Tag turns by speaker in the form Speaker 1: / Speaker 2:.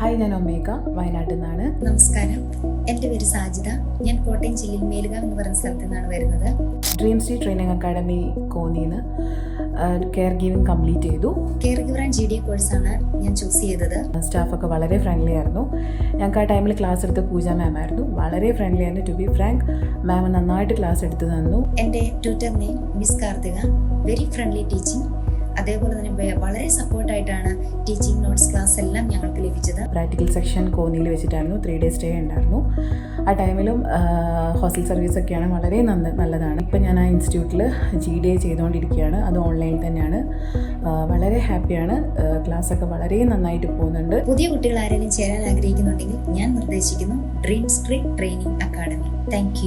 Speaker 1: Hi ഞാൻ omega വയനാട്ടിൽ നിന്നാണ്.
Speaker 2: നമസ്കാരം. എന്റെ പേര് സാജിത ഞാൻ കോട്ടയം ജില്ലയിൽ മേലുകാവ് എന്ന് പറയുന്ന സ്ഥലത്ത് നിന്നാണ് വരുന്നത്.
Speaker 1: ഡ്രീം സ്ട്രീറ്റ് ട്രെയിനിങ് അക്കാഡമി കോന്നിന്ന് കെയർ ഗീവിംഗ് കംപ്ലീറ്റ് ചെയ്തു.
Speaker 2: Care giver and G D A കോഴ്സാണ് ഞാൻ ചൂസ് ചെയ്തത്.
Speaker 1: സ്റ്റാഫൊക്കെ വളരെ ഫ്രണ്ട്ലി ആയിരുന്നു. ഞങ്ങൾക്ക് ആ ടൈമിൽ ക്ലാസ് എടുത്ത പൂജ മാം ആയിരുന്നു. വളരെ ഫ്രണ്ട്ലി ആയിരുന്നു. ടു ബി ഫ്രാങ്ക് മാം നന്നായിട്ട് ക്ലാസ് എടുത്തു തന്നു.
Speaker 2: എന്റെ tutor name miss Karthika. Very friendly teaching അതേപോലെ തന്നെ വളരെ സപ്പോർട്ടായിട്ടാണ് ടീച്ചിങ് നോട്ട്സ് ക്ലാസ് എല്ലാം
Speaker 1: പ്രാക്ടിക്കൽ സെക്ഷൻ കോന്നിയിൽ വെച്ചിട്ടായിരുന്നു. ത്രീ ഡേ സ്റ്റേ ഉണ്ടായിരുന്നു. ആ ടൈമിലും ഹോസ്റ്റൽ സർവീസ് ഒക്കെയാണ് വളരെ നന്ന നല്ലതാണ്. ഇപ്പം ഞാൻ ആ ഇൻസ്റ്റിറ്റ്യൂട്ടിൽ ജി ഡി എ ചെയ്തുകൊണ്ടിരിക്കുകയാണ്. അത് ഓൺലൈൻ തന്നെയാണ്. വളരെ ഹാപ്പിയാണ്. ക്ലാസ്സൊക്കെ വളരെ നന്നായിട്ട് പോകുന്നുണ്ട്.
Speaker 2: പുതിയ കുട്ടികൾ ആരെങ്കിലും ചേരാൻ ആഗ്രഹിക്കുന്നുണ്ടെങ്കിൽ ഞാൻ നിർദ്ദേശിക്കുന്നു dream street training academy thank